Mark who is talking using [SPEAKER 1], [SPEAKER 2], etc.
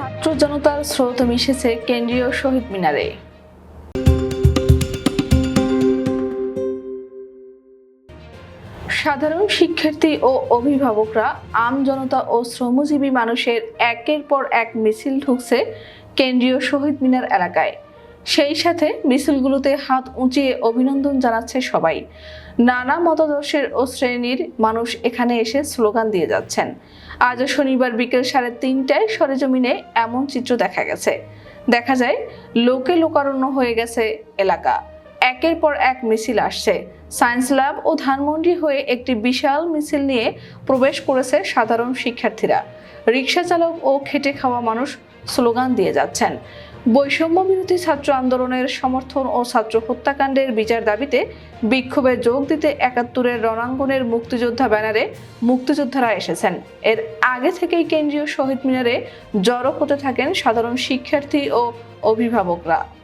[SPEAKER 1] ছাত্র জনতার স্রোত মিশেছে কেন্দ্রীয় শহীদ মিনারে। সাধারণ শিক্ষার্থী ও অভিভাবকরা, আম জনতা ও শ্রমজীবী মানুষের একের পর এক মিছিল ঢুকছে কেন্দ্রীয় শহীদ মিনার এলাকায়। সেই সাথে মিছিলগুলোতে হাত উঁচিয়ে অভিনন্দন জানাচ্ছে সবাই। নানা মতাদর্শের ও শ্রেণির মানুষ এখানে এসে স্লোগান দিয়ে যাচ্ছেন। আজ শনিবার বিকেল সাড়ে তিনটায় সরেজমিনে এমন চিত্র দেখা গেছে। দেখা যায়, লোকে লোকারণ্য হয়ে গেছে এলাকা। একের পর এক মিছিল আসছে। সায়েন্স ল্যাব ও ধানমন্ডি হয়ে একটি বিশাল মিছিল নিয়ে প্রবেশ করেছে সাধারণ শিক্ষার্থীরা। রিক্সা চালক ও খেটে খাওয়া মানুষ স্লোগান দিয়ে যাচ্ছেন। বৈষম্য বিরোধী ছাত্র আন্দোলনের সমর্থন ও ছাত্র হত্যাকাণ্ডের বিচার দাবিতে বিক্ষোভে যোগ দিতে একাত্তরের রণাঙ্গনের মুক্তিযোদ্ধা ব্যানারে মুক্তিযোদ্ধারা এসেছেন। এর আগে থেকেই কেন্দ্রীয় শহীদ মিনারে জড়ো হতে থাকেন সাধারণ শিক্ষার্থী ও অভিভাবকরা।